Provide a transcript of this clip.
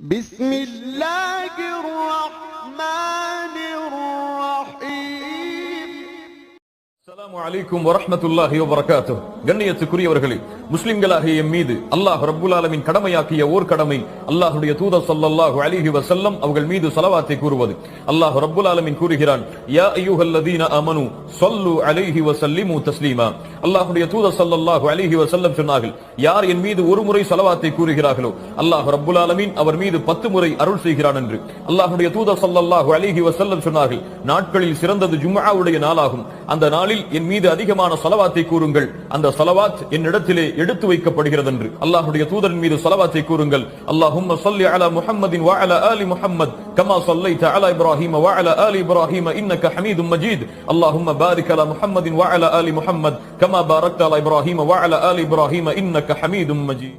بسم الله الرحمن الرحيم அஸ்ஸலாமு அலைக்கும் வரஹ்மத்துல்லாஹி வபரகாத்துஹ் கண்ணியத்துக்குரியவர்களே முஸ்லிம்களாகிய எம் மீது அல்லாஹ் ரப்புல் ஆலமின் கடமையாக்கிய ஓர் கடமை. அல்லாஹுடைய தூதர் ஸல்லல்லாஹு அலிஹி வசல்லம் அவர்கள் மீது சலவாத்தை கூறுவது. அல்லாஹ் ரப்புல் ஆலமின் கூறுகிறான் யா அய்யுஹல்லதீன அமனு சொல்லு அலிஹி வசல்லிமு தஸ்லீமா. அல்லாஹுடைய தூதர் ஸல்லல்லாஹு அலிஹி வசல்லம் சொன்னார்கள் யார் என் மீது ஒரு முறை சலவாத்தை கூறுகிறார்களோ அல்லாஹ் ரப்புல் ஆலமின் அவர் மீது பத்து முறை அருள் செய்கிறான் என்று. அல்லாஹுடைய தூதர் ஸல்லல்லாஹு அலிஹி வசல்லம் சொன்னார்கள் நாட்களில் சிறந்தது ஜும்மாவுடைய நாளாகும். அந்த நாளில் என் மீது அதிகமான சலவாத்தை கூறுங்கள். அந்த சலவாத் என்னிடத்திலே எடுத்து வைக்கப்படுகிறது என்று அல்லாஹ்வுடைய தூதரின் மீது சலவாத்தை கூறுங்கள் அல்லாஹும்ம ஸல்லி அலா முஹம்மதின் வ அலா ஆலி முஹம்மத் கமா ஸல்லைத அலா இப்ராஹீம வ அலா ஆலி இப்ராஹீம இன்னக ஹமீதும் மஜீத் அல்லாஹும்ம பாரிக் அலா முஹம்மதின் வ அலா ஆலி முஹம்மத் கமா பாரக்த அலா இப்ராஹீம வ அலா ஆலி இப்ராஹீம இன்னக ஹமீதும் மஜீத்